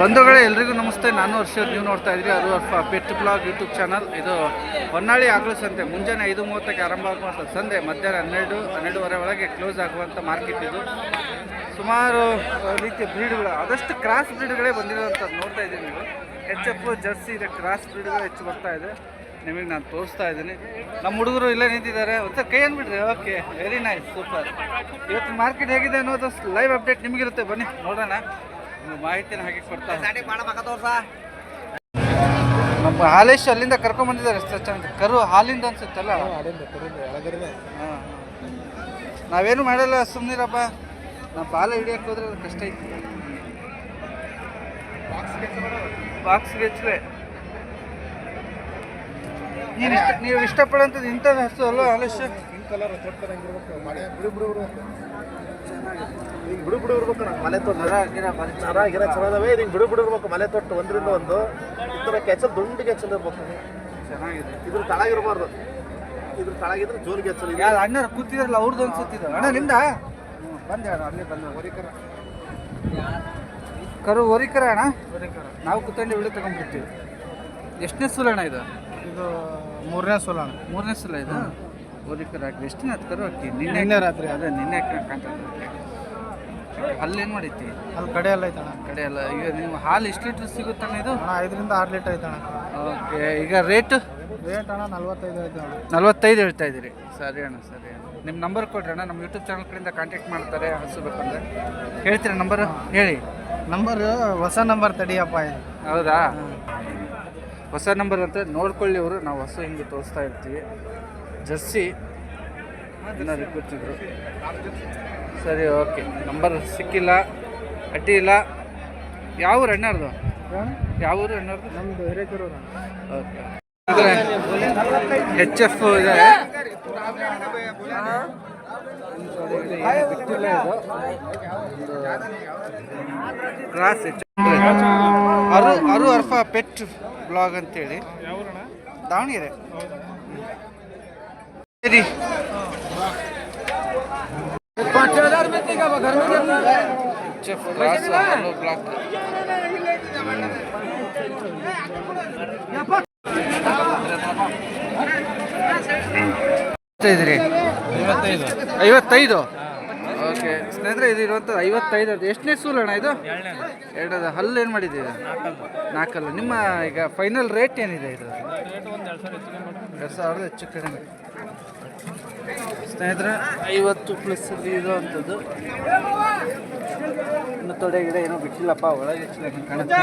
ಬಂಧುಗಳೇ, ಎಲ್ರಿಗೂ ನಮಸ್ತೆ. ನಾನು ವರ್ಷ ನೀವು ನೋಡ್ತಾ ಇದ್ರಿ ಅದು ಪೆಟ್ ಬ್ಲಾಗ್ ಯೂಟ್ಯೂಬ್ ಚಾನಲ್. ಇದು ಹೊನ್ನಾಳಿ ಆಗಲು ಸಂತೆ. ಮುಂಜಾನೆ ಐದು ಮೂವತ್ತಕ್ಕೆ ಆರಂಭ ಆಗುವಂಥ ಸಂತೆ. ಮಧ್ಯಾಹ್ನ ಹನ್ನೆರಡು, ಹನ್ನೆರಡುವರೆ ಒಳಗೆ ಕ್ಲೋಸ್ ಆಗುವಂಥ ಮಾರ್ಕೆಟ್ ಇದು. ಸುಮಾರು ರೀತಿಯ ಬ್ರೀಡ್ಗಳು ಆದಷ್ಟು ಕ್ರಾಸ್ ಬ್ರೀಡ್ಗಳೇ ಬಂದಿರೋಂಥದ್ದು ನೋಡ್ತಾ ಇದ್ದೀನಿ ನೀವು. ಎಚ್ ಎಫ್ ಜರ್ಸಿ ಇದೆ. ಕ್ರಾಸ್ ಬ್ರೀಡ್ಗಳು ಹೆಚ್ಚು ಬರ್ತಾ ಇದೆ. ನಿಮಗೆ ನಾನು ತೋರಿಸ್ತಾ ಇದ್ದೀನಿ. ನಮ್ಮ ಹುಡುಗರು ಇಲ್ಲೇ ನಿಂತಿದ್ದಾರೆ. ಒಂದು ಕೈ ಅಂದ್ಬಿಡ್ರಿ ಓಕೆ ವೆರಿ ನೈಸ್ ಸೂಪರ್ ಇವತ್ತು ಮಾರ್ಕೆಟ್ ಹೇಗಿದೆ ಅನ್ನೋದು ಲೈವ್ ಅಪ್ಡೇಟ್ ನಿಮಗಿರುತ್ತೆ. ಬನ್ನಿ, ನೋಡೋಣ. ಮಾಹಿತಿನ ಹಾಗೆ ಕೊಡ್ತಾರೆ ನಮ್ಮ ಹಾಲೇಶ್ ಅಲ್ಲಿಂದ ಕರ್ಕೊಂಡ್ ಬಂದಿದ್ದಾರೆ ಕರು ಹಾಲಿಂದ ಅನ್ಸುತ್ತಲ್ಲ? ಹಾಂ ನಾವೇನು ಮಾಡಲ್ಲ ಸುಮ್ಮನಿರಪ್ಪ ನಮ್ಮ ಬಾಲ ಹಿಡಿಯಕ್ಕೆ ಹೋದ್ರೆ ಅದು ಕಷ್ಟ ಐತಿ. ಬಾಕ್ಸ್ ಹೆಚ್ಚಿವೆ ನೀನು ಇಷ್ಟ ನೀವು ಇಷ್ಟಪಡೋಂಥದ್ದು ಇಂಥದ್ದು ಹಸು ಅಲ್ವಾ ಹಾಲೇಶ್. ಈಗ ಬಿಡು ಬಿಡು ಇರ್ಬೇಕು ಅಣ್ಣ ಮಲೆ ತೊಟ್ಟು. ನರ ಗಿರ ಬಾರಿ ನರ ಗಿರ ಚಲೋ ಅದಾವೆ ಇದು ಹಿಂಗ್ ಬಿಡು ಬಿಡು ಇರ್ಬೇಕು ಮಲೆ ತೊಟ್ಟು ಒಂದರಿಂದ ಒಂದು. ಈ ಥರ ಕೆಚ್ಚಲ್ ದುಂಡು ಕೆಚ್ಚಲ್ ಇರ್ಬೇಕು. ಚೆನ್ನಾಗಿದೆ. ಇದ್ರ ತಳಗಿರಬಾರ್ದು. ಇದ್ರ ತಳಗಿದ್ರೆ ಜೋರು ಕೆಚ್ಚಲ್ ಯಾರು ಅಣ್ಣರು ಕೂತಿದ್ರಲ್ಲ ಅವ್ರದ್ದು ಅನ್ಸುತ್ತಿದ್ದು ಅಣ್ಣ ನಿಂದ? ಬಂದೆ ಅಣ್ಣ ಅಲ್ಲಿ ಬಂದ. ಹೊರಿಕರ. ಕರು ಹೊರಿಕರ ಅಣ್ಣ? ನಾವು ಕೂತ್ಕೊಂಡು ವಿಡಿಯೋ ತಗೊಂಡ್ಬಿಡ್ತೀವಿ. ಎಷ್ಟನೇ ಸೂಲ ಅಣ್ಣ ಇದು? ಇದು ಮೂರನೇ ಸುಲಣ ಮೂರನೇ ಸಲ ಇದು? ಹೊರಿಕರ ಹಾಕಿ. ಎಷ್ಟು ಕರು ಹಾಕಿ? ನಿನ್ನೆ ನಿನ್ನೆ ರಾತ್ರಿ. ಅದೇ ನಿನ್ನೆ ಕಾಂಟ್ಯಾಕ್ಟ್ ಅಲ್ಲಿ ಏನು ಮಾಡೈತಿ ಅಲ್ಲಿ ಕಡೆ ಎಲ್ಲ ಐತಣ್ಣ. ಕಡೆ ಎಲ್ಲ ಈಗ ನೀವು ಹಾಲು ಎಷ್ಟು ಲೀಟ್ರ್ ಸಿಗುತ್ತಣ್ಣ ಇದು? ಅಣ್ಣ ಐದರಿಂದ ಆರು ಲೀಟರ್ ಐತಣ್ಣ. ಓಕೆ ಈಗ ರೇಟ್ ರೇಟ್ ಅಣ್ಣ ನಲ್ವತ್ತೈದು ಐತೆ ಅಣ್ಣ. ನಲ್ವತ್ತೈದು ಹೇಳ್ತಾ ಇದ್ದೀರಿ. ಸರಿ ಅಣ್ಣ ಸರಿ ಅಣ್ಣ. ನಿಮ್ಮ ನಂಬರ್ ಕೊಡ್ರಿ ಅಣ್ಣ ನಮ್ಮ ಯೂಟ್ಯೂಬ್ ಚಾನಲ್ ಕಡೆಯಿಂದ ಕಾಂಟ್ಯಾಕ್ಟ್ ಮಾಡ್ತಾರೆ ಹಸು ಬೇಕಂದ್ರೆ ಹೇಳ್ತೀರಾ ನಂಬರ್ ಹೇಳಿ. ನಂಬರ್ ಹೊಸ ನಂಬರ್ ತಡಿಯಪ್ಪ ಇದು. ಹೌದಾ? ಹೊಸ ನಂಬರ್ ಅಂತ ನೋಡ್ಕೊಳ್ಳಿ ಅವರು ನಾವು ಹೊಸ ಹಿಂಗೆ ತೋರಿಸ್ತಾ ಇರ್ತೀವಿ. ಜರ್ಸಿ ಕೂತಿದ್ರು ಸರಿ ಓಕೆ ನಂಬರ್ ಸಿಕ್ಕಿಲ್ಲ ಅಡ್ಡಿಯಿಲ್ಲ ಇಲ್ಲ. ಯಾವ ಊರು ಅಣ್ಣಾರ್ದು? ಯಾವ ಊರು ಅಣ್ಣಾರ್ದು? ಹಿರೇಕೆರೂರು ಓಕೆ ಎಚ್ ಎಫ್ ಇದೆ ಕ್ರಾಸ್ ಎಚ್ ಅರು ಅರು ಅರ್ಫ ಪೆಟ್ ಬ್ಲಾಗ್ ಅಂತೇಳಿ. ದಾವಣಗೆರೆ. ಸರಿ. ಬ್ಲಾಕ್ ಇದ್ರಿ ಐವತ್ತೈದು ಓಕೆ ಸ್ನೇಹಿತರೆ ಇದು ಇರುವಂಥದ್ದು ಐವತ್ತೈದು ಅದು ಎಷ್ಟನೇ ಸೂಲು ಅಣ್ಣ ಇದು? ಎರಡದ ಹಲ್ಲು ಏನು ಮಾಡಿದ್ದೀವಿ ನಾಲ್ಕಲ್ಲ. ನಿಮ್ಮ ಈಗ ಫೈನಲ್ ರೇಟ್ ಏನಿದೆ ಇದು? ಎರಡು ಸಾವಿರದ ಹೆಚ್ಚು ಕಡಿಮೆ. ಸ್ನೇಹಿತರೆ ಐವತ್ತು ಪ್ಲಸ್ ಇರುವಂಥದ್ದು. ಇನ್ನು ತೊಡೆ ಗಿಡ ಏನೋ ಬಿಟ್ಟಿಲ್ಲಪ್ಪ ಒಳಗೆ ಕಾಣುತ್ತೆ.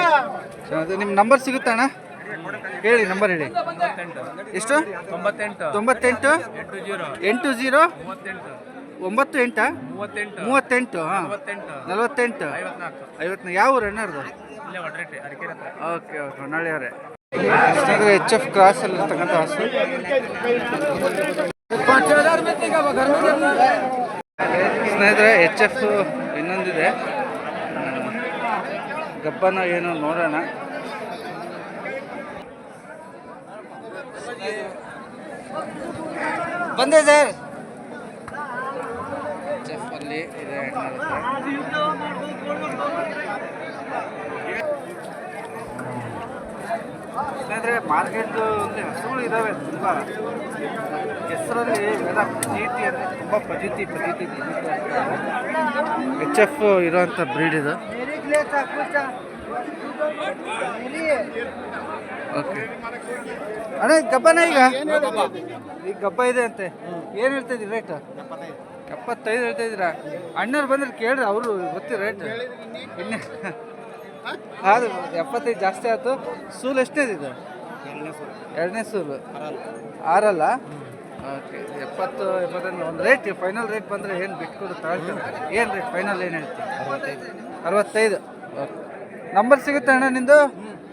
ನಿಮ್ಮ ನಂಬರ್ ಸಿಗುತ್ತಾ ಅಣ್ಣ? ಹೇಳಿ ನಂಬರ್ ಹೇಳಿ. ಎಷ್ಟು? ತೊಂಬತ್ತೆಂಟು. ತೊಂಬತ್ತೆಂಟು? ಎಂಟು ಜೀರೋ. ಒಂಬತ್ತು ಎಂಟಾ? ಮೂವತ್ತೆಂಟು. ಹಾಂ. ನಲವತ್ತೆಂಟು. ಐವತ್ನಾಲ್ಕು. ಯಾವ ಊರು ಅಣ್ಣರ್ದು ಓಕೆ ಓಕೆ ಹೊನ್ನಾಳಿ ಅವರೇ. ಎಚ್ ಎಫ್ ಕ್ರಾಸ್ ಅಲ್ಲಿರ್ತಕ್ಕಂಥ ಹಸು. ಸ್ನೇಹಿತರೆ ಎಚ್ ಎಫ್ ಇನ್ನೊಂದಿದೆ. ಗಬ್ಬನ ಏನು ನೋಡೋಣ. ಬಂದೆ ಸರ್. ಎಚ್ ಎಫ್ ಅಲ್ಲಿ ಇದೆ ಸ್ನೇಹಿತರೆ ಮಾರ್ಕೆಟ್ ಹಸುಗಳು ಇದ್ದಾವೆ ತುಂಬ. ಹೆಸರಲ್ಲಿ ಇವೆಲ್ಲ ಪ್ರತೀತಿ ಅಂದರೆ ತುಂಬ ಪ್ರತೀತಿ ಪ್ರತೀತಿ ಎಚ್ ಎಫ್ ಇರೋವಂಥ ಬ್ರೀಡ್ ಇದು. ಓಕೆ. ಅಣ್ಣ ಗಬ್ಬನ ಈಗ? ಈಗ ಗಬ್ಬ ಇದೆ ಅಂತೆ. ಏನು ಹೇಳ್ತಾ ಇದ್ದೀರಿ ರೇಟ್ ಎಪ್ಪತ್ತೈದು ಹೇಳ್ತಾ ಇದ್ದೀರಾ? ಅಣ್ಣವ್ರು ಬಂದ್ರೆ ಕೇಳ್ರಿ ಅವರು ಗೊತ್ತಿ ರೇಟ್ ಇನ್ನೇ ಅದು ಎಪ್ಪತ್ತೈದು ಜಾಸ್ತಿ ಆಯ್ತು. ಸೂಲ್ ಎಷ್ಟನೇದು ಇದು ಎರಡನೇ ಸೂಲು. ಆರಲ್ಲ. ಓಕೆ ಎಪ್ಪತ್ತು ಎಪ್ಪತ್ತೈದು ಒಂದು ರೇಟ್ ಫೈನಲ್ ರೇಟ್ ಬಂದರೆ ಏನು ಬಿಟ್ಕೊಡು ತಗೊಳ್ತಾರೆ ಏನು ರೇಟ್ ಫೈನಲ್ ಏನು ಹೇಳ್ತೀವಿ ಅರವತ್ತೈದು. ಓಕೆ. ನಂಬರ್ ಸಿಗುತ್ತೆ ಅಣ್ಣ ನಿಂದು?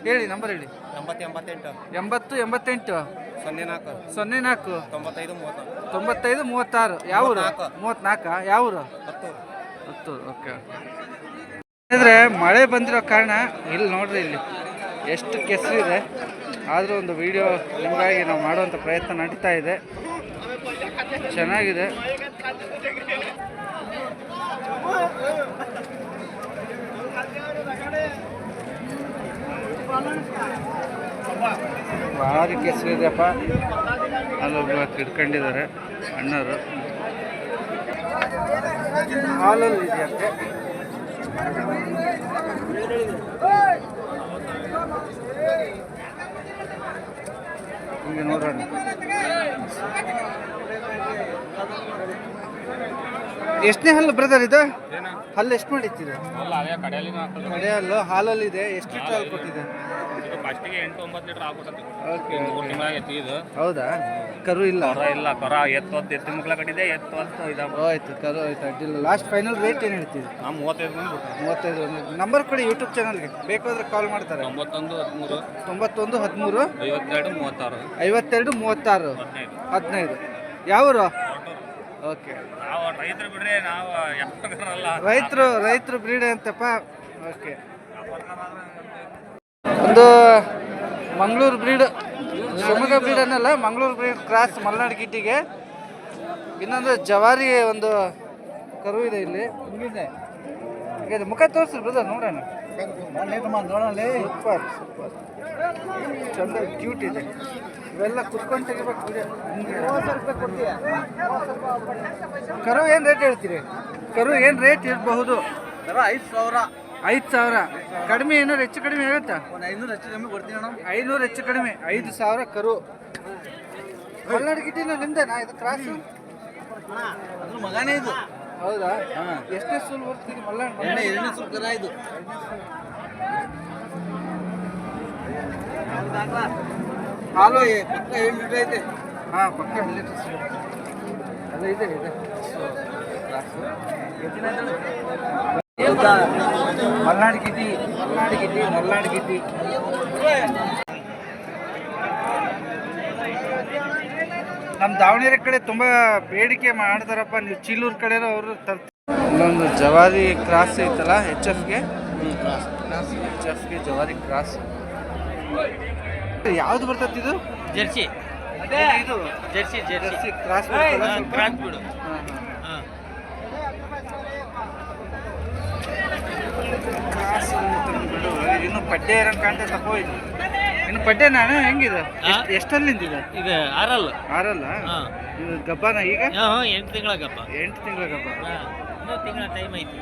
ಹೇಳಿ ನಂಬರ್ ಹೇಳಿ. ಎಂಬತ್ತು ಎಂಬತ್ತೆಂಟು. ಎಂಬತ್ತು ಎಂಬತ್ತೆಂಟು? ಸೊನ್ನೆ ನಾಲ್ಕು. ಸೊನ್ನೆ ನಾಲ್ಕು. ತೊಂಬತ್ತೈದು ಮೂವತ್ತು. ತೊಂಬತ್ತೈದು ಮೂವತ್ತಾರು. ಯಾವ ಊರು ಮೂವತ್ತ್ನಾಲ್ಕಾ? ಯಾವ ಊರು ಹತ್ತು ಹತ್ತು ಓಕೆ. ಅಂದರೆ ಮಳೆ ಬಂದಿರೋ ಕಾರಣ ಇಲ್ಲಿ ನೋಡ್ರಿ ಇಲ್ಲಿ ಎಷ್ಟು ಕೆಸರಿದೆ ಆದರೂ ಒಂದು ವಿಡಿಯೋ ನಿಮಗಾಗಿ ನಾವು ಮಾಡುವಂಥ ಪ್ರಯತ್ನ ನಡೀತಾ ಇದೆ. ಚೆನ್ನಾಗಿದೆ. ಭಾರಿ ಕೆಸರಿದೆಯಪ್ಪ ಅಲ್ಲೊಬ್ಬ ಹಿಡ್ಕೊಂಡಿದ್ದಾರೆ ಅಣ್ಣರು. ಹಾಲಲ್ಲಿ ಇದೆಯಂತೆ. ಎಷ್ಟನೇ ಹಲ್ಲು ಬ್ರದರ್ ಇದು? ಹಲ್ಲು ಎಷ್ಟು ಮಾಡಿತ್ತಿದೆ ಕಡೆ ಹಲ್ಲು ಹಾಲಲ್ಲಿ ಇದೆ ಎಷ್ಟು ಹಾಲು ಕೊಟ್ಟಿದೆ ಫಸ್ಟಿಗೆ ಎಂಟು ಒಂಬತ್ತು ಲೀಟರ್ ಆಗ್ಬಿಟ್ಟಂತೆ ಓಕೆ ಮೂರು ತಿಂಗಳಾಗೈತಿ ಇದು. ಹೌದಾ? ಕರು ಇಲ್ಲ? ಕರ ಇಲ್ಲ ಕರ. ಎತ್ತು ಹೊತ್ತು ಎತ್ತು ಮಕ್ಳ ಕಟ್ಟಿದೆ ಎತ್ತು ಹೊತ್ತು ಇದಾಗ ಆಯ್ತು ಕರು ಆಯ್ತು ಅಡ್ಡಿಲ್ಲ ಲಾಸ್ಟ್ ಫೈನಲ್ ರೇಟ್ ಏನು ಹೇಳ್ತೀವಿ ನಾವು ಮೂವತ್ತೈದು ಮೂವತ್ತೈದು ನಂಬರ್ ಕೊಡಿ ಯೂಟ್ಯೂಬ್ ಚಾನಲ್ಗೆ ಬೇಕಾದ್ರೆ ಕಾಲ್ ಮಾಡ್ತಾರೆ. ತೊಂಬತ್ತೊಂದು ಹದಿಮೂರು. ತೊಂಬತ್ತೊಂದು ಹದಿಮೂರು. ಐವತ್ತೆರಡು ಮೂವತ್ತಾರು. ಐವತ್ತೆರಡು ಮೂವತ್ತಾರು. ಹದಿನೈದು. ಯಾವರು? ಓಕೆ ನಾವು ರೈತರು ಬಿಡ್ರಿ ನಾವು ರೈತರು ರೈತರು ಬ್ರೀಡ್ ಅಂತಪ್ಪ. ಓಕೆ ಒಂದು ಮಂಗಳೂರು ಬ್ರೀಡ್, ಶಿವಮೊಗ್ಗ ಬ್ರೀಡ್ ಅನ್ನಲ್ಲ, ಮಂಗಳೂರು ಬ್ರೀಡ್ ಕ್ರಾಸ್ ಮಲೆನಾಡು ಗಿಟ್ಟಿಗೆ ಇನ್ನೊಂದು ಜವಾರಿ ಒಂದು ಕರು ಇದೆ ಇಲ್ಲಿ. ಇದೆ ಮುಖ ತೋರಿಸ್ರಿ ಬ್ರದರ್ ನೋಡೋಣ. ಸೂಪರ್ ಸೂಪರ್ ಚಂದ ಕ್ಯೂಟ್ ಇದೆ. ಇವೆಲ್ಲ ಕುತ್ಕೊಂಡು ತೆಗಿಬೇಕು ಕರು ಏನು ರೇಟ್ ಹೇಳ್ತೀರಿ? ಕರು ಏನು ರೇಟ್ ಇರಬಹುದು ಐದು ಸಾವಿರ. ಐದು ಸಾವಿರ. ಕಡಿಮೆ ಏನಾರು ಹೆಚ್ಚು ಕಡಿಮೆ ಆಗುತ್ತಾ? ಒಂದು ಐನೂರು ಹೆಚ್ಚು ಕಮ್ಮಿ ಕೊಡ್ತೀನಿ ಅಣ್ಣ. ಐನೂರು ಹೆಚ್ಚು ಕಡಿಮೆ. ಐದು ಸಾವಿರ ಕರು. ಮಲ್ನಾಡು ಗಿಟ್ಟಿನ ನಿಮ್ದೇನಾ ಇದು ಕ್ರಾಸ್ ಅದ್ರ ಮಗನೇ ಇದು. ಹೌದಾ? ಎಷ್ಟೇ ಸೂಲ್ ಬರ್ತೀರಿ ಮಲ್ನಾಡು ಎರಡನೇ ಎರಡನೇ ಸುಲ್ ಕರ ಇದು. ಹಾಲು ಪಕ್ಕ ಏಳು ಲೀಟರ್ ಐತೆ? ಹಾಂ ಪಕ್ಕ ಲೀಟರ್ ಅಲ್ಲ ಇದೆ ಇದೆ. ಮಲ್ನಾಡು ಗಿಡ್ಡಿ ಮಲ್ನಾಡು ಗಿಡ್ಡಿ ಮಲ್ನಾಡು ಗಿಡ್ಡಿ ನಮ್ಮ ದಾವಣಗೆರೆ ಕಡೆ ತುಂಬ ಬೇಡಿಕೆ ಮಾಡ್ತಾರಪ್ಪ ನೀವು ಚಿಲ್ಲೂರು ಕಡೆ ಅವರು ತರ್ತಾರೆ ಇಲ್ಲೊಂದು ಜವಾರಿ ಕ್ರಾಸ್ ಐತಲ್ಲ ಎಚ್ ಎಫ್ಗೆ ಎಚ್ ಎಫ್ಗೆ ಜವಾರಿ ಕ್ರಾಸ್. ಯಾವ್ದು ಬರ್ತೈತಿ ಇದು? ಜೆರ್ಸಿ. ಇದು. Jersey Jersey. ಕ್ರಾಸ್ ಕ್ರಾಸ್ ಬಿಡು ಇನ್ನು ಪಡ್ಡೆ ಇರೋ ತಪ್ಪೋ ಇದು ಇನ್ನು ಪಡ್ಡೆ ನಾನು ಹೆಂಗಿದ? ಎಷ್ಟ್- ಎಷ್ಟಲ್ಲಿಂದ ಇದೆ ಇದು ಆರಲ್ಲ. ಆರಲ್ಲ? ಇದು ಗಬ್ಬನ ಈಗ? ಎಂಟು ಎಂಟು ಗಬ್ಬ. ಎಂಟು ತಿಂಗಳ ಗಬ್ಬ. ತಿಂಗಳ ಟೈಮ್ ಐತಿ.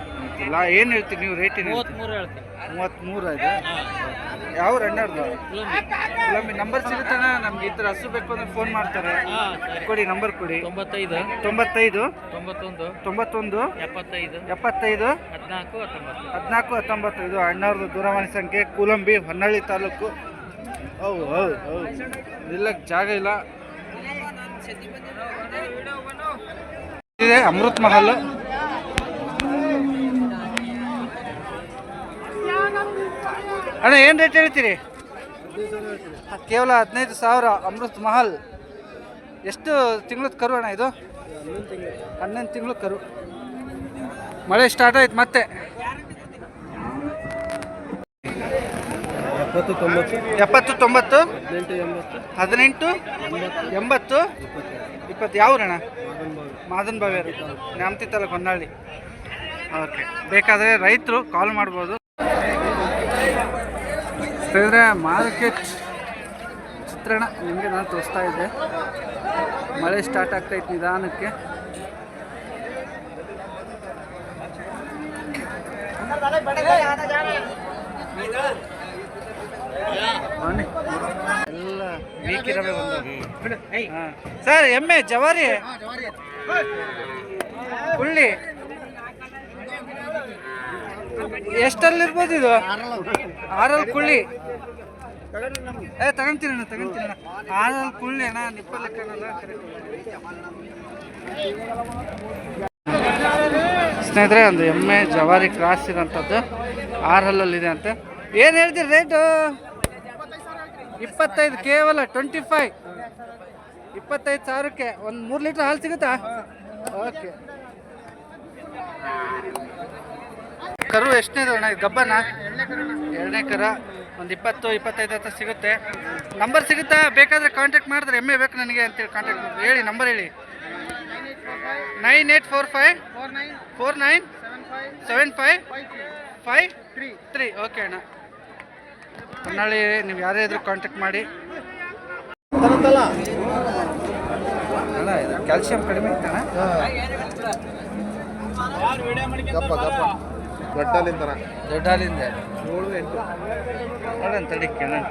ಏನು ಹೇಳ್ತೀರಿ ನೀವು ರೇಟ್ ಏನು ಮೂವತ್ತ್ಮೂರು ಹೇಳ್ತೀನಿ ಮೂವತ್ತ್ಮೂರು ಇದೆ ಯಾವ ರಣ್ಣರ್ದು ಕುಲಂಬಿ ನಂಬರ್ ಸಿಗುತ್ತಾನ ನಮ್ಗೆ ಈ ಥರ ಹಸು ಬೇಕು ಅಂದ್ರೆ ಫೋನ್ ಮಾಡ್ತಾರೆ. ಕೊಡಿ ನಂಬರ್ ಕೊಡಿ. ತೊಂಬತ್ತೈದು. ತೊಂಬತ್ತೈದು. ತೊಂಬತ್ತೊಂದು. ತೊಂಬತ್ತೊಂದು. ಎಪ್ಪತ್ತೈದು. ಎಪ್ಪತ್ತೈದು. ಹದಿನಾಲ್ಕು ಹತ್ತೊಂಬತ್ತು. ಹದಿನಾಲ್ಕು ಹತ್ತೊಂಬತ್ತು ಇದು ಅಣ್ಣವ್ರದ್ದು ದೂರವಾಣಿ ಸಂಖ್ಯೆ ಕೂಲಂಬಿ ಹೊನ್ನಳ್ಳಿ ತಾಲೂಕು. ಹೌದು ಹೌದು ಹೌದು. ನಿಲ್ಲಕ್ಕೆ ಜಾಗ ಇಲ್ಲ. ಇದೆ ಅಮೃತ್ ಮಹಲ್. ಅಣ್ಣ, ಏನು ರೇಟ್ ಹೇಳ್ತೀರಿ? ಕೇವಲ ಹದಿನೈದು ಸಾವಿರ ಅಮೃತ್ ಮಹಲ್. ಎಷ್ಟು ತಿಂಗಳದ ಕರು ಅಣ್ಣ ಇದು? ಹನ್ನೊಂದು ತಿಂಗಳು ಕರು. ಮಳೆ ಸ್ಟಾರ್ಟ್ ಆಯ್ತು ಮತ್ತೆ. ಎಪ್ಪತ್ತು ತೊಂಬತ್ತು, ಹದಿನೆಂಟು, ಎಂಬತ್ತು. ಇಪ್ಪತ್ತು ಯಾವ್ರಣ ಮಾದನ್ ಬಾವಿಯರು. ನ್ಯಾಮತಿ ತಾಲೂಕು ಹೊನ್ನಾಳಿ. ಓಕೆ ಬೇಕಾದರೆ ರೈತರು ಕಾಲ್ ಮಾಡ್ಬೋದು. ಸ್ನೇಹಿತರೆ ಮಾರ್ಕೆಟ್ ಚಿತ್ರಣ ನಿಮಗೆ ನಾನು ತೋರಿಸ್ತಾ ಇದ್ದೆ. ಮಳೆ ಸ್ಟಾರ್ಟ್ ಆಗ್ತೈತೆ ನಿಧಾನಕ್ಕೆ. ಸರ್ ಎಮ್ಮೆ ಜವಾರಿ. ಹುಳ್ಳಿ. ಎಷ್ಟಲ್ಲಿರ್ಬೋದು ಇದು? ಆರಲ್ ಕುಳ್ಳಿ. ಏ ತಗೊಂತೀರಣ್ಣ ಅಣ್ಣ ಆರಲ್ ಕುಳ್ಳಿ ಅಣ್ಣ ನಿಪ್ಪಲಕ್ಕನಲ್ಲ ಸ್ನೇಹಿತರೆ, ಒಂದು ಎಮ್ಮೆ ಜವಾರಿ ಕ್ರಾಸ್ ಇರೋಂಥದ್ದು ಆರಲ್ಲಲ್ಲಿ ಹಲ್ಲಲ್ಲಿದೆ ಅಂತ. ಏನು ಹೇಳ್ತೀರಿ ರೇಟು ಇಪ್ಪತ್ತೈದು, ಕೇವಲ ಟ್ವೆಂಟಿ ಫೈವ್ ಇಪ್ಪತ್ತೈದು ಸಾವಿರಕ್ಕೆ ಒಂದು ಮೂರು ಲೀಟ್ರ್ ಹಾಲು ಸಿಗುತ್ತಾ? ಓಕೆ ಕರು ಎಷ್ಟನೇದು ಅಣ್ಣ? ಇದು ಗಬ್ಬನ ಎರಡನೇ ಕರ. ಒಂದು ಇಪ್ಪತ್ತು ಇಪ್ಪತ್ತೈದು ಹತ್ರ ಸಿಗುತ್ತೆ. ನಂಬರ್ ಸಿಗುತ್ತಾ? ಬೇಕಾದರೆ ಕಾಂಟ್ಯಾಕ್ಟ್ ಮಾಡಿದ್ರೆ ಎಮ್ಮೆ ಬೇಕು ನನಗೆ ಅಂತೇಳಿ ಕಾಂಟ್ಯಾಕ್ಟ್ ಮಾಡಿ ಹೇಳಿ ನಂಬರ್ ಹೇಳಿ. Nine eight four five four nine seven five five three three okay ಅಣ್ಣ. ಹೊನ್ನಾಳಿ ನೀವು ಯಾರೇ ಇದ್ರೂ ಕಾಂಟ್ಯಾಕ್ಟ್ ಮಾಡಿ. ಅಣ್ಣ ಇದು ಕ್ಯಾಲ್ಸಿಯಂ ಕಡಿಮೆ ಇತ್ತಣ್ಣ ಗಪ್ಪ ಗಪ್ಪ. ದೊಡ್ಡಾಲಿಂದ ಏಳು ಎಂಟು. ನೋಡೋಣ ತಡಿ ಕೇಳೋಣ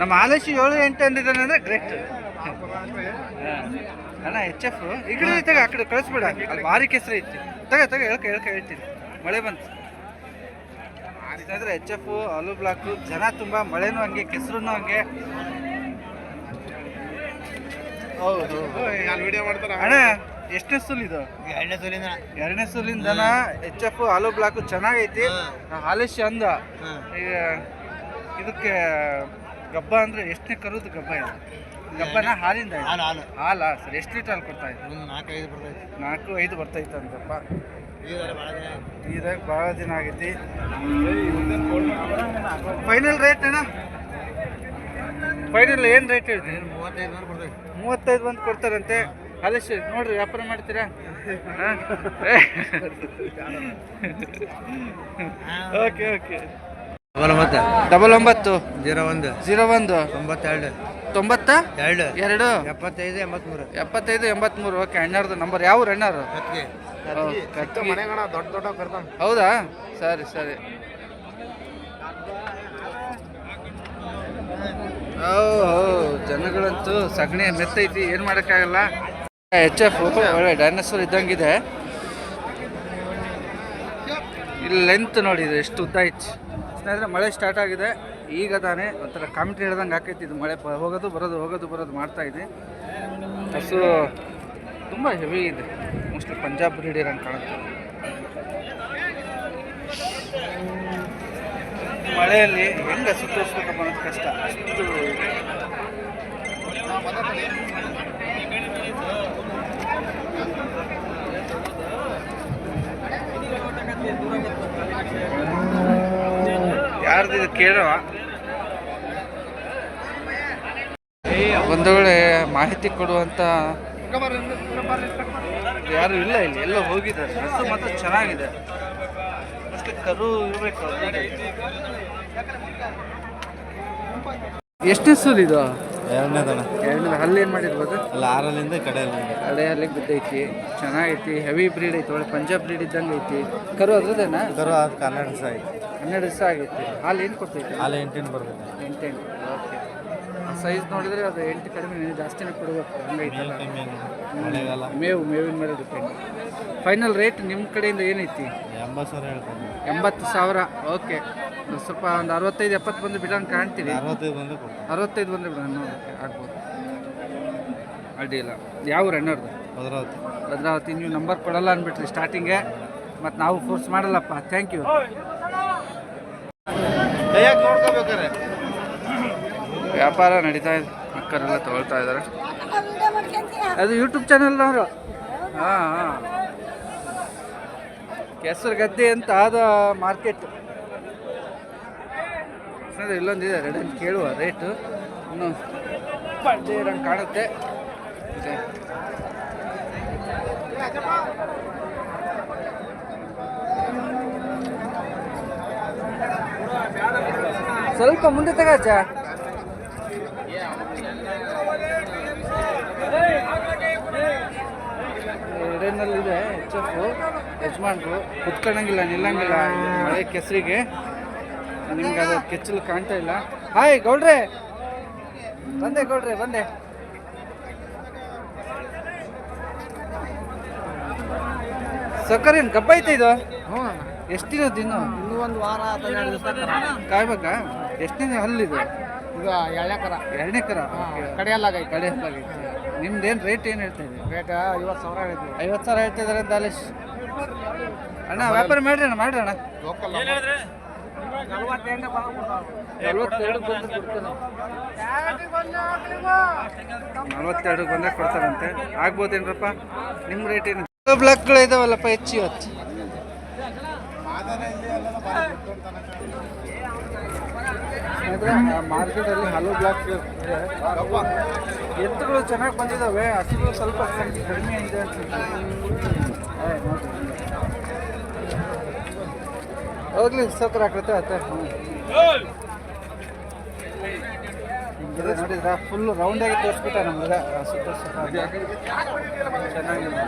ನಮ್ಮ ಆಲಸಿ ಏಳು ಎಂಟು ಅಂದಿದ್ದಾನೆ ಅಂದರೆ ಗ್ರೇಟ್ ಅಣ್ಣ ಎಚ್ ಎಫ್ ಈ ಕಡೆ ತಗ ಆ ಕಡೆ ಕಳಿಸ್ಬೇಡ. ಅಲ್ಲಿ ಭಾರಿ ಕೆಸರು ಐತಿ. ತಗ ತಗ ಹೇಳ್ಕ ಹೇಳ್ಕ ಹೇಳ್ತೀನಿ. ಮಳೆ ಬಂತು. ಯಾಕಂದ್ರೆ ಎಚ್ ಎಫ್ ಅಲು ಬ್ಲಾಕು ಜನ ತುಂಬ ಮಳೆನೂ ಹಂಗೆ ಕೆಸರು ಹಂಗೆ. ಹೌದು ಅಲ್ಲಿ ವಿಡಿಯೋ ಮಾಡ್ತಾರ? ಅಣ್ಣ ಎಷ್ಟನೇ ಸುಲ್ ಇದು ಎರಡನೇ ಸಲಿಂದ ಎರಡನೇ ಸುಲಿಂದನ ಎಚ್ ಎಫ್ ಹಾಲು ಬ್ಲಾಕ್ ಚೆನ್ನಾಗೈತಿ. ಹಾಲಿಶ್ ಅಂದ. ಈಗ ಇದಕ್ಕೆ ಗಬ್ಬ ಅಂದ್ರೆ ಎಷ್ಟನೇ ಕರುದು ಗಬ್ಬ ಇದೆ? ಗಬ್ಬನ ಹಾಲಿಂದ ಹಾಲ ಹಾಲು ಹಾಲು. ಹಾಲಾ? ಸರ್ ಎಷ್ಟು ಲೀಟರ್ ಹಾಲು ಕೊಡ್ತಾ ಇತ್ತು ಒಂದು ನಾಲ್ಕೈದು ಬರ್ತೈತೆ. ನಾಲ್ಕು ಐದು ಬರ್ತೈತೆ ಅಂತಪ್ಪ ಈಗಾಗಲೇ ಭಾಳ ಭಾಳ ದಿನ ಆಗೈತಿ. ಫೈನಲ್ ರೇಟ್ ಅಣ್ಣ? ಫೈನಲ್ ಏನು ರೇಟ್ ಹೇಳ್ತೀನಿ ಮೂವತ್ತೈದು ಮೂವತ್ತೈದು ಬಂದು ಕೊಡ್ತಾರಂತೆ. ಹಾಲಿಶ್ ನೋಡ್ರಿ ವ್ಯಾಪಾರ ಮಾಡ್ತೀರಾ? Okay okay. ಮತ್ತೆ ಡಬಲ್ ಒಂಬತ್ತು. ಜೀರೋ ಒಂದು. ಜೀರೋ ಒಂದು. ತೊಂಬತ್ತೆರಡು. ತೊಂಬತ್ತ? ಎರಡು. ಎರಡು. ಎಪ್ಪತ್ತೈದು ಎಂಬತ್ಮೂರು. ಎಪ್ಪತ್ತೈದು ಎಂಬತ್ಮೂರು. ಓಕೆ ಅಣ್ಣಾರ್ದು ನಂಬರ್ ಯಾವ ಅಣ್ಣಾರು ದೊಡ್ಡ ದೊಡ್ಡ ಹೌದಾ? ಸರಿ ಸರಿ. ಓ ಜನಗಳಂತೂ ಸಗಣಿ ಮೆತ್ತೈತಿ. ಏನು ಮಾಡೋಕ್ಕಾಗಲ್ಲ? ಎಚ್ ಎಫ್ ಒಳ್ಳೆ ಡೈನೋಸರ್ ಇದ್ದಂಗಿದೆ. ಇಲ್ಲಿ ಲೆಂತ್ ನೋಡಿ ಇದು ಎಷ್ಟು ಉದ್ದ ಐತಿ. ಸ್ನೇಹಿತರೆ, ಮಳೆ ಸ್ಟಾರ್ಟ್ ಆಗಿದೆ. ಈಗ ತಾನೇ ಒಂಥರ ಕಾಮಿಟಿ ಹಿಡ್ದಂಗೆ ಆಕೈತಿ ಇದು ಮಳೆ. ಹೋಗೋದು, ಬರೋದು ಹೋಗೋದು, ಬರೋದು ಮಾಡ್ತಾ ಇದೆ. ಹಸು ತುಂಬ ಹೆವಿ ಇದೆ. ಮೋಸ್ಟ್ಲಿ ಪಂಜಾಬ್ ಬ್ರೀಡ್ ಅಂತ ಕಾಣುತ್ತೆ. ಮಳೆಯಲ್ಲಿ ಹೆಂಗೆ ಹಸು ತೋರಿಸ್ಬೇಕಪ್ಪ ಅನ್ನೋದು ಕಷ್ಟ. ಅಷ್ಟು ಯಾರ್ದು ಕೇಳೋ ಕೇಳುವ. ಒಂದು ವೇಳೆ ಮಾಹಿತಿ ಕೊಡುವಂತ ಯಾರು ಇಲ್ಲ ಇಲ್ಲಿ ಎಲ್ಲ ಹೋಗಿದ್ದಾರೆ. ಹಸು ಮಾತ್ರ ಚೆನ್ನಾಗಿದೆ. ಅಷ್ಟೇ ಕರು ಇರಬೇಕು ಎಷ್ಟು ಸರ್ ಇದು? ಎರಡನೇ ಹಲ್ಲು ಏನು ಮಾಡಿರ್ಬೋದು? ಅಲ್ಲ ಆರಲ್ಲಿಂದ ಕಡೆಯಲ್ಲಿ. ಕಡೆ ಹಲ್ಲಿಗೆ ಬಿದ್ದೈತಿ. ಚೆನ್ನಾಗೈತಿ ಹೆವಿ ಬ್ರೀಡ್ ಐತಿ ಒಳ್ಳೆ ಪಂಜಾಬ್ ಬ್ರೀಡ್ ಇದ್ದಂಗೆ ಐತಿ. ಕರು ಅದ್ರದೇನ ಕರು ಅದು ಕನ್ನಡ ದಿವಸ ಆಯ್ತು. ಹನ್ನೆರಡು ದಿವಸ ಆಗೈತಿ. ಹಾಲು ಏನು ಕೊಡ್ತೈತಿ? ಹಾಲು ಎಂಟೆಂಟು ಬರ್ತೈತೆ ಎಂಟೆಂಟು ಓಕೆ. ಸೈಜ್ ನೋಡಿದ್ರೆ ಅದು ಎಂಟು ಕಡಿಮೆ ಜಾಸ್ತಿನೇ ಕೊಡಬೇಕು. ಹಂಗೈತಲ್ಲ ಮಳೆಗಾಲ. ಮೇವು ಮೇವಿನ ಮೇಲೆ ಡಿಪೆಂಡ್ ಫೈನಲ್ ರೇಟ್ ನಿಮ್ಮ ಕಡೆಯಿಂದ ಏನೈತಿ? ಎಂಬತ್ತು ಸಾವಿರ ಹೇಳ್ತಾನೆ ಎಂಬತ್ತು ಸಾವಿರ. ಓಕೆ. ಸ್ವಲ್ಪ ಒಂದು ಅರವತ್ತೈದು ಎಪ್ಪತ್ತು ಬಂದು ಬಿಡೋಣ ಕಾಣ್ತೀವಿ. ಅರವತ್ತೈದು ಬಂದು ಅರವತ್ತೈದು ಬಂದರೆ ಬಿಡೋಣ ನೋಡೋಕ್ಕೆ ಆಗ್ಬೋದು. ಅಡ್ಡಿಲ್ಲ ಯಾವ ರನ್ನರ್ದು ಭದ್ರಾವತಿ. ಭದ್ರಾವತಿ ನೀವು ನಂಬರ್ ಕೊಡಲ್ಲ ಅಂದ್ಬಿಟ್ರಿ ಸ್ಟಾರ್ಟಿಂಗೆ. ಮತ್ತು ನಾವು ಫೋರ್ಸ್ ಮಾಡಲ್ಲಪ್ಪ. ಥ್ಯಾಂಕ್ ಯು ನೋಡ್ಕೋಬೇಕಾರೆ ವ್ಯಾಪಾರ ನಡೀತಾ ಇದೆ. ಮಕ್ಕಳೆಲ್ಲ ತಗೊಳ್ತಾ ಇದ್ದಾರೆ ಅದು ಯೂಟ್ಯೂಬ್ ಚಾನಲ್ನವರು ಹಾಂ ಹಾಂ. ಕೆಸರು ಗದ್ದೆ ಅಂತ ಆದ ಮಾರ್ಕೆಟ್ ಸರ್ ಇಲ್ಲೊಂದಿದೆ ರೆಡ್ ಕೇಳುವ ರೇಟು ಇನ್ನು ಇರಂಗೆ ಕಾಣುತ್ತೆ. ಸ್ವಲ್ಪ ಮುಂದೆ ತಗಾಚ ಎಡೆನಲ್ಲಿದೆ ಎಚ್ ಎಫ್ ಯಜಮಾನ್ರು. ಕುತ್ಕೊಳ್ಳಂಗಿಲ್ಲ ನಿಲ್ಲಂಗಿಲ್ಲ ಮಳೆ ಕೆಸರಿಗೆ. ನಿಮ್ಗೆ ಅದು ಕೆಚ್ಚಲು ಕಾಣ್ತಾ ಇಲ್ಲ. ಹಾಯ್ ಗೌಡ್ರೆ. ಬಂದೆ ಗೌಡ್ರೆ ಬಂದೆ. ಸಕ್ಕರೆ ಏನು ಕಬ್ಬ ಐತೆ ಇದು? ಎಷ್ಟು ದಿನ? ಇನ್ನು ಇನ್ನೂ ಒಂದು ವಾರ. ಹನ್ನೆರಡು ದಿವಸ ಕಾಯ್ಬೇಕಾ ಎಷ್ಟನೇ ಹಲ್ಲಿದು ಈಗ ಎರಡನೇ ಕರ ಎರಡನೇ ಕರ ಕಡೆಯಲ್ಲಾಗೈತೆ ಕಡೆ ಹಲ್ಲಾಗೈತೆ ನಿಮ್ದೇನು ರೇಟ್ ಏನು ಹೇಳ್ತಾ ಇದೆ ರೇಟ್ ಐವತ್ತು ಸಾವಿರ ಹೇಳ್ತೀವಿ. ಐವತ್ತು ಸಾವಿರ ಹೇಳ್ತಿದ್ದಾರೆ ಅಂತ ಅಲೇಶ್ ಅಣ್ಣ ವ್ಯಾಪಾರ ಮಾಡ್ರಿ ಅಣ್ಣ ಮಾಡ್ರಿ ಅಣ್ಣ. ನಲ್ವತ್ತೆರಡು ಬಂದಾಗ ಕೊಡ್ತಾರಂತೆ. ಆಗ್ಬೋದೇನ್ರಪ್ಪ? ನಿಮ್ಮ ರೇಟ್ ಏನು? ಬ್ಲಾಕ್ಗಳು ಇದಾವಲ್ಲಪ್ಪ ಹೆಚ್ಚು ಇವತ್ತು. ಮಾರ್ಕೆಟಲ್ಲಿ ಹಲವು ಬ್ಲಾಕ್ ಎತ್ತುಗಳು ಚೆನ್ನಾಗಿ ಬಂದಿದ್ದಾವೆ ಹಸುಗಳು ಸ್ವಲ್ಪ ಕಡಿಮೆ ಕಡಿಮೆ ಇದೆ ಅನ್ಸುತ್ತೆ ಏ, ನೋಡ್ರಿ. ಹೋಗ್ಲಿ ಸಕ್ಕರೆ ಹಾಕುತ್ತೆ ಅತ್ತೆ ನೋಡಿದ್ರ ಫುಲ್ ರೌಂಡಾಗಿ ತೋರಿಸ್ಬಿಟ್ಟ ನಮ್ಗೆ ಸುತ್ತ ಸುತ್ತ ಚೆನ್ನಾಗಿದೆ.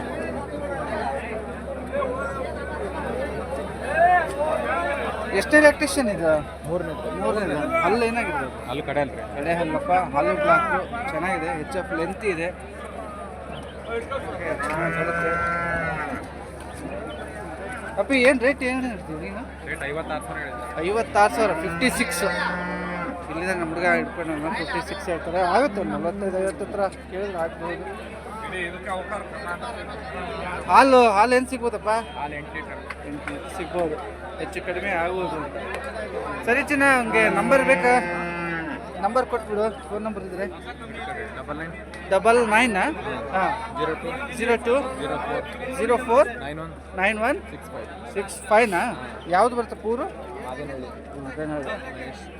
ಎಷ್ಟು ಎಲೆಕ್ಟ್ರಿಷಿಯನ್ ಇದು? ಮೂರನೇ ಮೂರನೇ ಹಲ್ಲು ಏನಾಗಿದೆ? ಅಲ್ಲಿ ಕಡೆ ಅಲ್ರಿ. ಕಡೆ ಹಲ್ಲಪ್ಪ. ಹಲ್ಲು ಬ್ಲಾಕು ಚೆನ್ನಾಗಿದೆ. ಹೆಚ್ ಎಫ್ ಲೆಂತ್ ಇದೆ. ಚೆನ್ನಾಗಿ ಬರುತ್ತೆ ಅಪ್ಪಿ ಏನು ರೇಟ್ ಏನು ಹೇಳ್ತೀವಿ ನೀನು ರೇಟ್ ಐವತ್ತಾರು ಸಾವಿರ ಹೇಳಿದೆ ಐವತ್ತಾರು ಸಾವಿರ ಫಿಫ್ಟಿ ಸಿಕ್ಸ್ ಇಲ್ಲಿಂದ ನಮ್ಮ ಹುಡುಗ ಇಟ್ಕೊಂಡು ಫಿಫ್ಟಿ ಸಿಕ್ಸ್ ಹೇಳ್ತಾರೆ. ಆಗುತ್ತೆ ನಲ್ವತ್ತೈದು ಐವತ್ತು ಹತ್ರ ಕೇಳಿದ್ರೆ ಆಗ್ಬೋದು. ಹಾಲು ಹಾಲು ಏನು ಸಿಗ್ಬೋದಪ್ಪ? ಹಾಲು ಎಂಟು ಲೀಟರ್. ಎಂಟು ಲೀಟರ್ ಸಿಗ್ಬೋದು. ಹೆಚ್ಚು ಕಡಿಮೆ ಆಗ್ಬೋದು ಸರಿ ಚಿನ್ನ ಹಂಗೆ ನಂಬರ್ ಬೇಕಾ? ನಂಬರ್ ಕೊಟ್ಬಿಡು ಫೋನ್ ನಂಬರ್ ಇದ್ರೆ. Double nine. ಡಬಲ್ ನೈನ್ ಹಾಂ. Zero two. Zero two. Zero four. Zero four. Nine one. Nine one. Six five. Six ಫೈವ್ನಾ? ಯಾವ್ದು ಬರುತ್ತೆ ಪೂರು?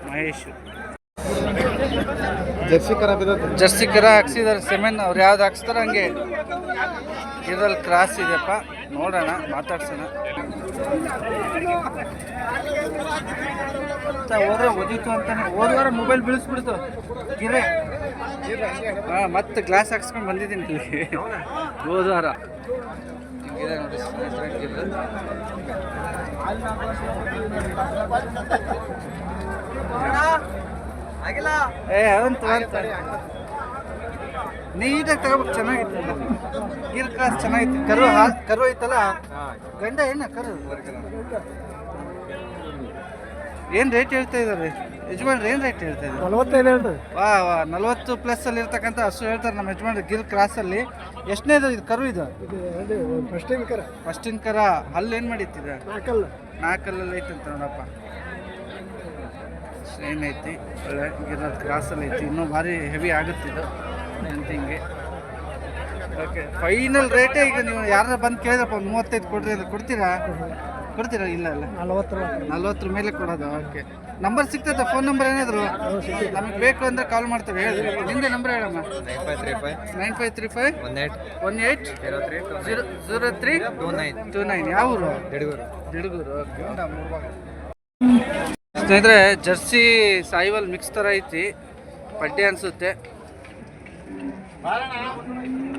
ಮಹೇಶ್. ಜರ್ಸಿ ಕರ ಜರ್ಸಿ ಕರ ಹಾಕ್ಸಿದಾರೆ ಸೆಮೆನ್ ಅವ್ರು ಯಾವ್ದು ಹಾಕ್ಸ್ತಾರ ಹಂಗೆ. ಇದ್ರಲ್ಲಿ ಕ್ರಾಸ್ ಇದೆಯಪ್ಪ. ನೋಡೋಣ, ಮಾತಾಡ್ಸೋಣ. ಹೋದ್ರೆ ಒದಿತು ಅಂತಾನೆ. ಹೋದ್ವಾರ ಮೊಬೈಲ್ ಬೀಳಿಸ್ಬಿಡ್ತು. ಗಿರೆ. ಹಾಂ, ಮತ್ತೆ ಗ್ಲಾಸ್ ಹಾಕ್ಸ್ಕೊಂಡು ಬಂದಿದ್ದೀನಿ. ಇಲ್ಲಿ ಹೋದ್ವಾರ. ಏ ಅದಂತ. ನೀಟಾಗಿ ತಗೋಬೇಕು ಚೆನ್ನಾಗಿತ್ತು. ಗೀರ್ ಕ್ರಾಸ್ ಚೆನ್ನಾಗಿತ್ತು. ಕರು ಕರು ಐತಲ್ಲ? ಗಂಡ ಏನ ಕರು? ಏನ್ ರೇಟ್ ಹೇಳ್ತಾ ಇದಾರೆ ಯಜಮಾನ್ರು ಏನ್ ರೇಟ್ ಹೇಳ್ತಾ ಇದ್ದಾರೆ? ನಲವತ್ತೈದು ಹೇಳ್ರಿ. ವಾ ವಾ ನಲ್ವತ್ತು ಪ್ಲಸ್ ಅಲ್ಲಿ ಇರ್ತಕ್ಕಂಥ ಹಸು ಹೇಳ್ತಾರೆ ನಮ್ಮ ಯಜಮಾನ್ರು ಗಿರ್ ಕ್ರಾಸ್ ಅಲ್ಲಿ. ಎಷ್ಟನೇದು ಇದು ಕರು ಇದು? ಫಸ್ಟ್ ಕರ. ಫಸ್ಟಿನ ಕರ. ಅಲ್ಲಿ ಏನ್ ಮಾಡಿತ್ತಿದ ನಾಲ್ಕಲ್ಲ ನಾಲ್ಕಲ್ಲಲ್ಲಿ ಐತೆ ಅಂತ ನೋಡಪ್ಪ. ಏನೈತಿ ಐತಿ. ಗಿರ್ ಕ್ರಾಸ್ ಅಲ್ಲಿ ಐತಿ. ಇನ್ನೂ ಭಾರಿ ಹೆವಿ ಆಗುತ್ತಿದ್ದು ಹಿಂಗೆ. ಓಕೆ ಫೈನಲ್ ರೇಟೇ ಈಗ ನೀವು ಯಾರು ಬಂದು ಕೇಳಿದ್ರಪ್ಪ ಒಂದು ಮೂವತ್ತೈದು ಕೊಡ್ರಿ ಅದು ಕೊಡ್ತೀರಾ? ಕೊಡ್ತೀರಾ? ಇಲ್ಲ ಇಲ್ಲ. ನಲವತ್ತರ. ನಲ್ವತ್ತರ ಮೇಲೆ ಕೊಡೋದು ಓಕೆ ನಂಬರ್ ಸಿಗ್ತೈತೆ? ಫೋನ್ ನಂಬರ್ ಏನಾದ್ರು? ನಮಗೆ ಬೇಕು ಅಂದ್ರೆ ಕಾಲ್ ಮಾಡ್ತೇವೆ ಹೇಳಿ. ನಿಮ್ದೆ ನಂಬರ್ ಹೇಳಮ್ಮ. Nine five three five. Nine five three five? One eight. One eight? Zero zero zero three? Two nine. Two nine. ಯಾವ ಊರು ದಿಡಗೂರು. ದಿಡಗೂರು ಓಕೆ ಸ್ನೇಹಿತರೆ ಜರ್ಸಿ ಸಾಯಿವಲ್ ಮಿಕ್ಸ್ ಥರ ಐತಿ. ಪಡ್ಡೆ ಅನಿಸುತ್ತೆ.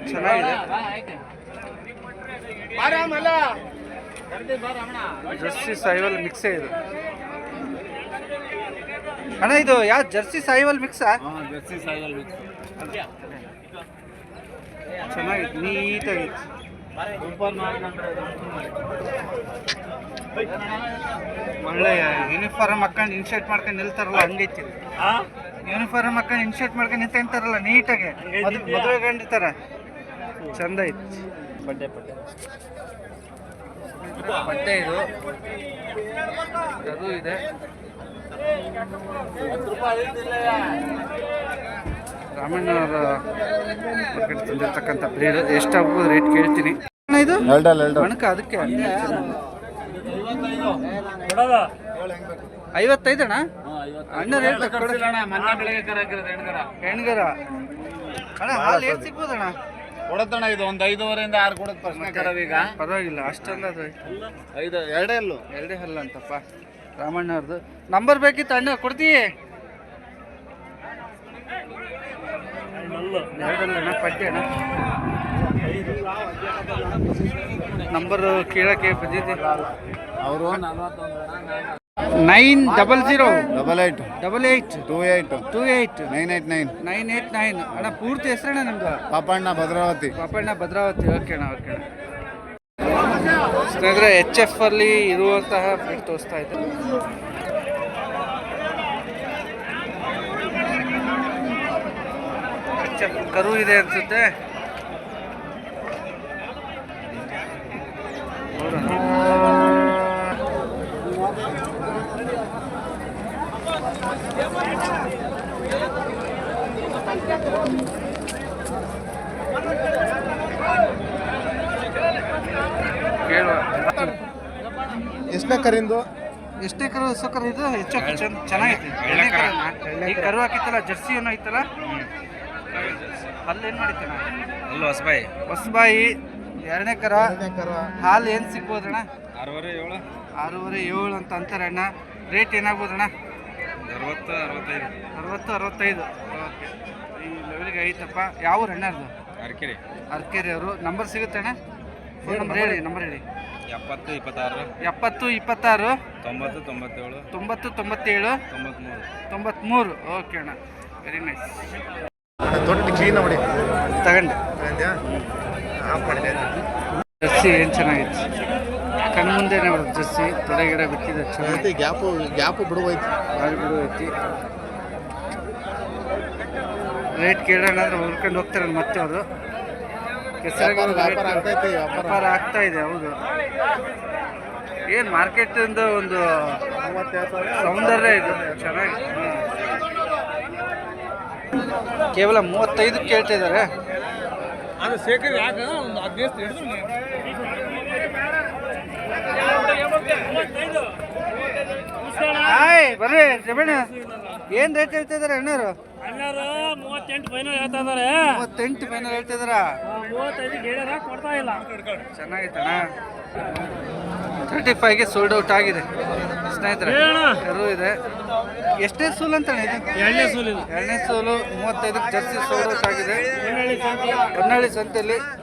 ಚೆನ್ನಾಗಿದೆ. ಜರ್ಸಿ ಸಾಯಿವಲ್ ಮಿಕ್ಸೇ ಇದು. ಅಣ್ಣ ಇದು ಯಾವ ಜರ್ಸಿ ಸಾಯಿವಲ್ ಮಿಕ್ಸಾ ಜರ್ಸಿ ಸಾಯಿಲ್ ಚೆನ್ನಾಗಿತ್ತು ನೀಟಾಗಿ. ಒಳ್ಳೆ ಯೂನಿಫಾರ್ಮ್ ಹಾಕೊಂಡು ಇನ್ಸೈಟ್ ಮಾಡ್ಕೊಂಡು ನಿಲ್ತಾರಲ್ಲ ಹಂಗೈತಿ. ಇದು. ಯೂನಿಫಾರ್ಮ್ ಹಾಕೊಂಡು ಇನ್ಶರ್ಟ್ ಮಾಡ್ಕೊಂಡು ನಿಂತಾರಲ್ಲ ನೀಟಾಗಿ ಮದುವೆ ತರ ಚಂದ ಐತಿ ಬಡ್ಡೆ ಬಡ್ಡೆ ಬಟ್ಟೆ ಇದು. ಅದು ಇದೆ. ರಾಮಣ್ಣವರ ಮಾರ್ಕೆಟ್ ತಂದಿರ್ತಕ್ಕಂಥ ಬ್ರೀಡ್ ಎಷ್ಟಾಗ್ಬೋದು ರೇಟ್ ಕೇಳ್ತೀನಿ. ಇದು ಅದಕ್ಕೆ ಐವತ್ತೈದಣ್ಣ ಅಣ್ಣ? ರೇಟ್ ಹೆಣ್ಗರ. ಹೆಣ್ಗರ? ಅಣ್ಣ ಹಾಲು ಎಷ್ಟು ಸಿಗ್ಬೋದಣ್ಣ? ಕೊಡತ್ತಣ್ಣ ಇದು ಒಂದು ಐದೂವರೆಯಿಂದ ಆರು ಕೊಡೋದು ಪ್ರಶ್ನೆ ಕರವೀಗ. ಪರವಾಗಿಲ್ಲ ಅಷ್ಟಲ್ಲ ಐದು ಎರಡೇ ಅಲ್ಲು ಎರಡೇ ಹಲ್ಲ ಅಂತಪ್ಪ ರಾಮಣ್ಣ ಅವ್ರದ್ದು ನಂಬರ್ ಬೇಕಿತ್ತು ಅಣ್ಣ ಕೊಡ್ತೀ? ಎರಡಲ್ಲ ಪಟ್ಟಿ ಅಣ್ಣ. ನಂಬರ್ ಕೇಳಕ್ಕೆ ಬಂದಿದ್ದೆ ಅವರು nine double zero. Double eight double eight two eight two eight nine eight nine. Nine eight nine. ಅಣ್ಣ ಪೂರ್ತಿ ಹೆಸರಣ್ಣ ನಿಮ್ದು? ಪಾಪಣ್ಣ ಭದ್ರಾವತಿ. ಪಾಪಣ್ಣ ಭದ್ರಾವತಿ. ಓಕೆ ಅಣ್ಣ ಓಕೆ ಸ್ನೇಹಿತರೆ ಎಚ್ ಎಫ್ ಅಲ್ಲಿ ಇರುವಂತಹ ಬಿಟ್ ತೋರಿಸ್ತಾ ಇದ್ದೆ. ಎಚ್ ಎಫ್ ಕರು ಇದೆ ಅನ್ಸುತ್ತೆ. ನೋಡೋಣ. ಎಷ್ಟನೇ ಕರಿಂದು ಎಷ್ಟೇ ಕರು ಹಸು ಕರು ಇದು? ಹೆಚ್ಚು ಚೆನ್ನ ಚೆನ್ನಾಗೈತೆ. ಎಣ್ಣೆ ಕರುನಾ? ಈ ಕರು ಹಾಕಿತ್ತಲ್ಲ ಜರ್ಸಿ ಏನೋ ಐತಲ್ಲ? ಅಲ್ಲೇನು ಮಾಡಿತ್ತಣ್ಣ ಅಲ್ಲೂ ಹೊಸಬಾಯಿ. ಹೊಸಬಾಯಿ ಎರಡನೇ ಕರ ಹಾಲು ಏನು ಸಿಗ್ಬೋದಣ್ಣ? ಆರೂವರೆ ಏಳು. ಆರೂವರೆ ಏಳು ಅಂತ ಅಂತಾರೆ ಅಣ್ಣ. ರೇಟ್ ಏನಾಗ್ಬೋದಣ್ಣ? ಅರವತ್ತು ಅರವತ್ತೈದು. ಅರವತ್ತು ಅರವತ್ತೈದು. ಓಕೆ. ಈ ಲೆವೆಲ್ಗೆ ಐತಪ್ಪ. ಯಾವ ಅಣ್ಣ ಅರಕೆರೆ. ಅರ್ಕೆರಿ ಅವರು. ನಂಬರ್ ಸಿಗುತ್ತೆ ಅಣ್ಣ? ಫೋನ್ ನಂಬರ್ ಹೇಳಿ ನಂಬರ್ ಹೇಳಿ. ಎಪ್ಪತ್ತು ಇಪ್ಪತ್ತಾರು. ಎಪ್ಪತ್ತು ಇಪ್ಪತ್ತಾರು. ತೊಂಬತ್ತು ತೊಂಬತ್ತೇಳು. ತೊಂಬತ್ತು ತೊಂಬತ್ತೇಳು. ತೊಂಬತ್ತ್ಮೂರು ತೊಂಬತ್ತ್ಮೂರು ಓಕೆ ಅಣ್ಣ. ವೆರಿ ನೈಸ್ ದೊಡ್ಡ ಕ್ಲೀನ್ ನೋಡಿ ತಗೊಂಡೆ. ಆಫ್ ಮಾಡಿದೆ. ಏನು ಚೆನ್ನಾಗಿತ್ತು? ಕಣ್ಣು ವರ್ಜಿಸಿ ತೊಡೆ ಗಿಡ ಬಿಟ್ಟಿದೆ ಚೆನ್ನಾಗಿ. ಗ್ಯಾಪು ಗ್ಯಾಪು ಬಿಡುವೈತಿ. ಬಾರಿ ಬಿಡುವೈತಿ. ಐತಿ ರೇಟ್ ಕೇಳೋಣ ಅಂದ್ರೆ ಹುಡ್ಕೊಂಡು ಹೋಗ್ತಾರೆ ಮತ್ತೆ ಅವರು. ವ್ಯಾಪಾರ ವ್ಯಾಪಾರ ಆಗ್ತೈತಿ ವ್ಯಾಪಾರ. ವ್ಯಾಪಾರ ಆಗ್ತಾ ಇದೆ ಹೌದು. ಏನು ಮಾರ್ಕೆಟಿಂದ ಒಂದು ಸೌಂದರ್ಯ ಇದೆ ಚೆನ್ನಾಗಿ. ಕೇವಲ ಮೂವತ್ತೈದು ಕೇಳ್ತಾ ಇದ್ದಾರೆ. ಅದು ಸೇಕರಿ ಯಾಕೆ ಒಂದು ಹದಿನೈದು ಹಿಡಿದು ಹಾಯ್ ಬರ್ರಿ ರಮಣ ಏನ್ ರೇಟ್ ಹೇಳ್ತಾ ಇದಾರೆ ಅಣ್ಣರು ಅಣ್ಣಾರು ಮೂವತ್ತೆಂಟು ಫೈನಲ್ ಹೇಳ್ತಾ ಇದಾರೆ ಮೂವತ್ತೆಂಟು ಫೈನಲ್ ಹೇಳ್ತಾ ಇದಾರ ಮೂವತ್ತೈದು ಹೇಳಿದ್ರೆ ಕೊಡ್ತಾ ಇಲ್ಲ. ಚೆನ್ನಾಗಿತ್ತಣ್ಣ ತರ್ಟಿ ಫೈವ್ಗೆ ಸೋಲ್ಡ್ ಔಟ್ ಆಗಿದೆ. ಸ್ನೇಹಿತರೆ ಕರು ಇದೆ. ಎಷ್ಟೇ ಸೂಲ್ ಅಂತ ಎರಡನೇ ಸೂಲ್ ಎರಡನೇ ಸೂಲು ಮೂವತ್ತೈದಕ್ಕೆ ಜರ್ಸಿ ಸೋಲ್ಡ್ ಔಟ್ ಆಗಿದೆ. ಹೊನ್ನಳ್ಳಿ ಸಂತೆ ಹೊನ್ನಾಳಿ ಸಂತೆಯಲ್ಲಿ.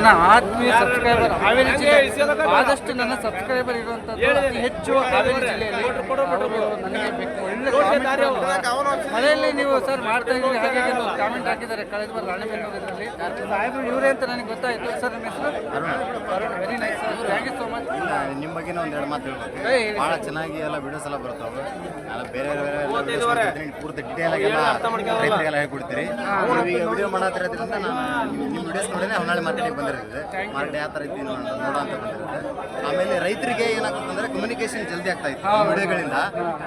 ನನ್ನ ಆತ್ಮೀಯ ಸಬ್ಸ್ಕ್ರೈಬರ್ ಹಾವೇರಿ ಜಿಲ್ಲೆ ಆದಷ್ಟು ನನ್ನ ಸಬ್ಸ್ಕ್ರೈಬರ್ ಇರುವಂಥದ್ದು ಅತಿ ಹೆಚ್ಚು ಹಾವೇರಿ ಜಿಲ್ಲೆಯಲ್ಲಿ. ನನಗೆ ಬೇಕು ಮನೆಯಲ್ಲಿ ನೀವು ಸರ್ ಮಾಡ್ತಾ ಇದ್ದೀರಿ ಹಾಗೆ ಕಾಮೆಂಟ್ ಹಾಕಿದ್ದಾರೆ. ಕಳೆದ ಬಾರ ರಾಣಿಬೆನ್ನೂರು ಸಾಹೇಬ್ರು ಇವರೇ ಅಂತ ನನಗೆ ಗೊತ್ತಾಯ್ತು. ಸರ್ ನಿಮ್ಮ ಹೆಸರು? Arun. Very nice sir thank you so much ನಿಮ್ಮ ಬಗ್ಗೆ ಒಂದು ಎರಡು ಮಾತು ಹೇಳ್ಬೇಕು. ಏ, ಹೇಳಿ ಭಾಳ ಚೆನ್ನಾಗಿ ಎಲ್ಲ ವಿಡಿಯೋಸ್ ಎಲ್ಲ ಬರ್ತಾವೆ ಎಲ್ಲ ಬೇರೆ ಬೇರೆ ಎಲ್ಲ ಪೂರ್ತಿ ಡಿಟೇಲ್ ಆಗಿ ಎಲ್ಲ ರೈತರಿಗೆಲ್ಲ ಹೇಳ್ಕೊಡ್ತೀರಿ. ಈಗ ವಿಡಿಯೋ ಮಾಡತ್ತಿರೋದ್ರಿಂದ ನಾನು ನಿಮ್ಮ ವಿಡಿಯೋಸ್ ನೋಡಿದ್ರೆ ಹೊನ್ನಾಳಿ ಮಾರ್ಕೆಟಿಗೆ ಬಂದಿರ್ತದೆ ಮಾರ್ಕೆಟ್ ಯಾವ ಥರ ಇದ್ದೀನಿ ನೋಡೋ ಅಂತ ಬಂದಿರುತ್ತೆ ಆಮೇಲೆ ರೈತರಿಗೆ ಏನಾಗುತ್ತೆ ಅಂದ್ರೆ ಕಮ್ಯುನಿಕೇಶನ್ ಜಲ್ದಿ ಆಗ್ತಾ ಇತ್ತು. ವಿಡಿಯೋಗಳಿಂದ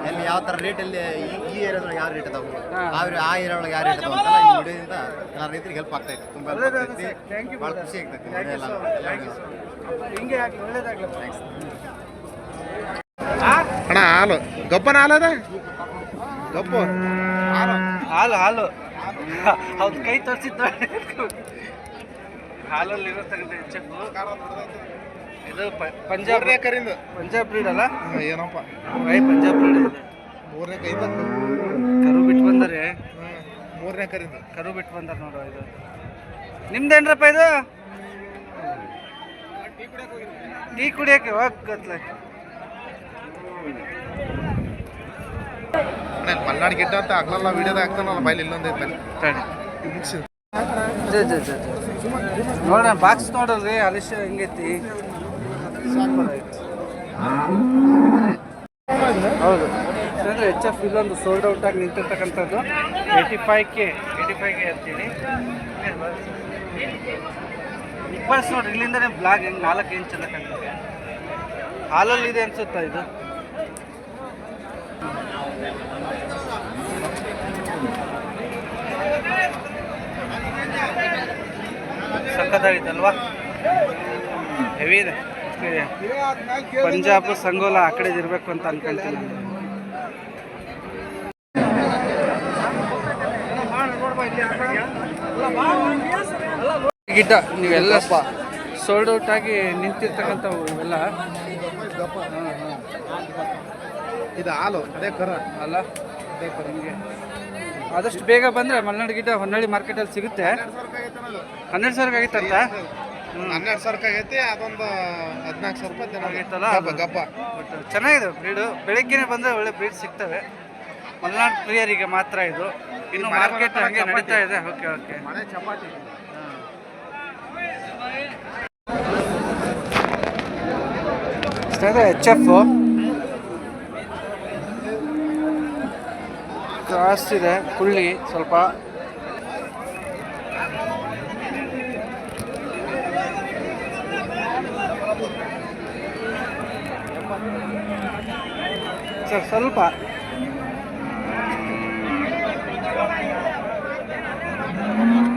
ಎಲ್ಲಿ ಯಾವ ತರ ರೇಟ್ ಎಲ್ಲಿ ಈ- ಏರಿಯಾದ ಏರಿಯಾದೊಳಗೆ ಯಾವ ರೇಟ್ ಅದಾವೆ ಆ ಆ ಏರಿಯಾ ಒಳಗೆ ಯಾವ ರೇಟ್ ಅದಾವೆ ಅಂತೆಲ್ಲ ಈ ವಿಡಿಯೋದಿಂದ ಎಲ್ಲ ರೈತರಿಗೆ ಹೆಲ್ಪ್ ಆಗ್ತಾ ಇತ್ತು. ತುಂಬ ಆಗ್ತೈತಿ ಭಾಳ ಖುಷಿ ಆಗ್ತೈತಿ ಎಲ್ಲ ಹಿಂಗೆ ಆಗಲಿ ಒಳ್ಳೇದಾಗಲಿ. ಅಣ್ಣ ಹಾಲು. ಗಬ್ಬನ ಹಾಲು ಅದ ಗಬ್ಬು ಹಾಲು ಹಾಲು. ಅವ್ನ ಕೈ ತೋರಿಸಿದ್ದ ಹಾಲಲ್ಲಿ ಇರತಕ್ಕಂಥ ಹೆಚ್ಚು ಇದು ಪ- ಪಂಜಾಬ್ ಕರಿಂದ ಪಂಜಾಬ್ ಬ್ರೀಡ್ ಅಲ್ಲ? ಏನಪ್ಪ? ಐ ಪಂಜಾಬ್ ಬ್ರೀಡ್ ಇದೆ. ಮೂರನೇ ಕೈ ಕರು ಬಿಟ್ಟು ಬಂದರೆ? ಮೂರನೇ ಕರಿದು. ಕರು ಬಿಟ್ಟು ಬಂದಾರ ನೋಡು ಇದು. ನಿಮ್ದೇನ್ರಪ್ಪ ಇದು? ಟೀ ಕುಡಿಯೋಕೆ ಹೋಗತ್ಲೆ ಮಲ್ನಾಡ್ ಗಿಡ್ಡ ಅಂತ ಆಗ್ಲಲ್ಲ ವಿಡಿಯೋದಾಗ ಆಗ್ತಾನಲ್ಲ ಬೈಲಿ ಇಲ್ಲೊಂದು ನೋಡೋಣ ಬಾಕ್ಸ್ ನೋಡಲ್ರಿ ಅಲಿಶ ಹೆಂಗೈತಿ? ಹೌದು. ಅಂದರೆ ಎಚ್ ಎಫ್ ಇಲ್ಲೊಂದು ಸೋಲ್ಡ್ ಔಟ್ ಆಗಿ ನಿಂತಿರ್ತಕ್ಕಂಥದ್ದು. Eighty five K eighty five K ಅಂತೀನಿ ಇಪ್ಪಳ್ಸ್ ನೋಡ್ರಿ ಇಲ್ಲಿಂದನೇ ಬ್ಲಾಗ್ ಹೆಂಗೆ ನಾಲ್ಕು ಇಂಚ್ ಅಂತ ಕಾಣ್ತದೆ. ಹಾಲಲ್ಲಿ ಇದೆ ಅನ್ಸುತ್ತಾ ಇದು? ಸಖತ್ತಾಗಿತ್ತಲ್ವಾ? ಹೆವಿ ಇದೆ. ಪಂಜಾಬ್, ಸಂಗೋಲ ಆ ಕಡೆ ಇರಬೇಕು ಅಂತ ಅನ್ಕೊಂತೀನಿ ನಾನು. ಗಿಡ್ಡ ನೀವೆಲ್ಲ ಸೋಲ್ಡ್ ಔಟ್ ಆಗಿ ನಿಂತಿರ್ತಕ್ಕಂಥವು ಹಾಂ ಇದು ಹಾಲು ಅದೇ ಕರ. ಅಲ್ಲ. ಬೇಕು ನಿಮಗೆ. ಆದಷ್ಟು ಬೇಗ ಬಂದರೆ ಮಲೆನಾಡು ಗಿಡ್ಡ ಹೊನ್ನಳ್ಳಿ ಮಾರ್ಕೆಟಲ್ಲಿ ಸಿಗುತ್ತೆ. ಹನ್ನೆರಡು ಸಾವಿರ ಆಗಿತ್ತಂತ ಹನ್ನೆರಡು ಸಾವಿರ ಆಗೈತಿ ಅದೊಂದು ಹದಿನಾಲ್ಕು ಸಾವಿರ ರೂಪಾಯಿ ಜನ ಆಗೈತಲ್ಲ? ಗಪ್ಪ ಬಟ್ ಚೆನ್ನಾಗಿದೆ ಬ್ರೀಡು ಬೆಳಗ್ಗೆನೇ ಬಂದರೆ ಒಳ್ಳೆ ಬ್ರೀಡ್ ಸಿಗ್ತವೆ. ಮಲೆನಾಡು ಪ್ರಿಯರಿಗೆ ಮಾತ್ರ ಇದು. ಇನ್ನು ಮಾರ್ಕೆಟ್ ಹಂಗೆ ನಡೀತಾ ಇದೆ. Okay okay. ಮನೆ ಚಪಾತಿ. ಸ್ನೇಹಿತರೆ ಎಚ್ ಎಫ್ ಕ್ರಾಸ್ ಇದೆ ಕುಳ್ಳಿ ಸ್ವಲ್ಪ. ಸರ್ ಸ್ವಲ್ಪ.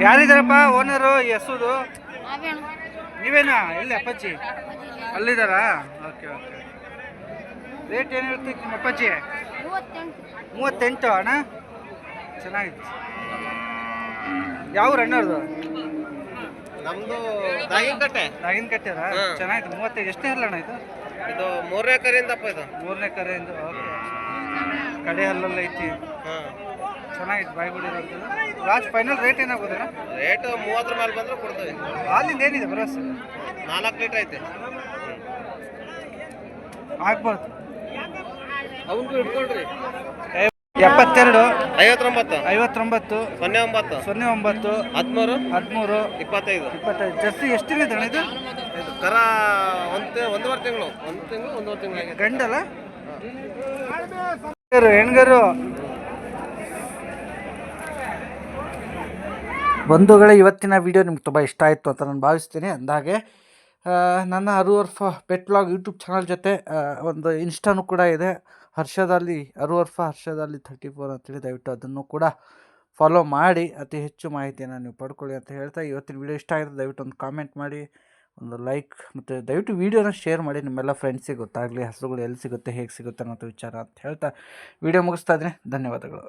ಯಾರಿದ್ದಾರಪ್ಪ ಓನರು ಎಸುದು ನೀವೇನಾ? ಇಲ್ಲ ಅಪ್ಪಾಜಿ? ಅಲ್ಲಿದ್ದಾರಾ? Okay okay. ರೇಟ್ ಏನು ಹೇಳ್ತೀವಿ ನಿಮ್ಮ ಅಪ್ಪಾಜಿ? ಮೂವತ್ತೆಂಟು. ಅಣ್ಣ? ಚೆನ್ನಾಗಿತ್ತು. ಯಾವ ಅಣ್ಣವ್ರದು ನಮ್ದು ದಾಗಿನಕಟ್ಟೆ. ನಾಗಿನ ಕಟ್ಟ್ಯಾರ ಚೆನ್ನಾಗಿದೆ ಮೂವತ್ತೈದು ಎಷ್ಟೇ ಅಲ್ಲ ಅಣ್ಣ ಇದು? ಇದು ಮೂರನೇ ಕರೆಯಿಂದಪ್ಪ ಇದು. ಮೂರನೇ ಕರೆಯಿಂದ ಓಕೆ. ಕಡೆ ಹಲ್ಲೆಲ್ಲ ಐತಿ ಚೆನ್ನಾಗಿದೆ ಬಾಯಿಗುಡಿ ಲಾಸ್ಟ್ ಫೈನಲ್ ರೇಟ್ ಏನಾಗೋದಣ್ಣ ರೇಟ್ ಮೂವತ್ತರ ಮೇಲೆ ಬಂದ್ರೆ ಕೊಡ್ತೇವೆ. ಹಾಲಿಂದ ಏನಿದೆ ಬರೋಸ್ ನಾಲ್ಕು ಲೀಟರ್ ಐತೆ. ಹಾಕ್ಬಾರ್ದು ಅವನ್ಗೂ ಇಟ್ಕೊಳ್ರಿ ಎಪ್ಪತ್ತೆರಡು ಐವತ್ತೊಂಬತ್ತು. ಐವತ್ತೊಂಬತ್ತು ಸೊನ್ನೆ ಒಂಬತ್ತು ಸೊನ್ನೆ ಒಂಬತ್ತು ಹದಿಮೂರು. ಹದಿಮೂರು ಇಪ್ಪತ್ತೈದು. ಇಪ್ಪತ್ತೈದು. ಜರ್ಸಿ ಎಷ್ಟಿದೆ ಅಣ್ಣ ಇದು? ಕರ ಒಂದು ಒಂದೂವರೆ ತಿಂಗಳು. ಒಂದು ತಿಂಗಳು ಒಂದೂವರೆ ತಿಂಗಳು ಗಂಡಲ್ಲ? ಹೆಣ್ಗರು. ಬಂಧುಗಳೇ ಇವತ್ತಿನ ವಿಡಿಯೋ ನಿಮ್ಗೆ ತುಂಬ ಇಷ್ಟ ಆಯಿತು ಅಂತ ನಾನು ಭಾವಿಸ್ತೀನಿ. ಅಂದಾಗೆ ನನ್ನ ಅರುವರ್ಫ ಪೆಟ್ ಬ್ಲಾಗ್ ಯೂಟ್ಯೂಬ್ ಚಾನಲ್ ಜೊತೆ ಒಂದು ಇನ್ಸ್ಟಾನು ಕೂಡ ಇದೆ. ಹರ್ಷದಲ್ಲಿ ಅರುವರ್ಫ ಹರ್ಷದಲ್ಲಿ ಥರ್ಟಿ ಫೋರ್ ಅಂತೇಳಿ ದಯವಿಟ್ಟು ಅದನ್ನು ಕೂಡ ಫಾಲೋ ಮಾಡಿ. ಅತಿ ಹೆಚ್ಚು ಮಾಹಿತಿಯನ್ನು ನೀವು ಪಡ್ಕೊಳ್ಳಿ ಅಂತ ಹೇಳ್ತಾ ಇವತ್ತಿನ ವಿಡಿಯೋ ಇಷ್ಟ ಆಗಿದೆ ದಯವಿಟ್ಟು ಒಂದು ಕಾಮೆಂಟ್ ಮಾಡಿ, ಒಂದು ಲೈಕ್ ಮತ್ತು ದಯವಿಟ್ಟು ವೀಡಿಯೋನ ಶೇರ್ ಮಾಡಿ. ನಿಮ್ಮೆಲ್ಲ ಫ್ರೆಂಡ್ಸಿಗೆ ಗೊತ್ತಾಗಲಿ, ಹಸುಗಳು ಎಲ್ಲಿ ಸಿಗುತ್ತೆ, ಹೇಗೆ ಸಿಗುತ್ತೆ ಅನ್ನೋದು ವಿಚಾರ ಅಂತ ಹೇಳ್ತಾ ವೀಡಿಯೋ ಮುಗಿಸ್ತಾ ಇದ್ದೀನಿ. ಧನ್ಯವಾದಗಳು.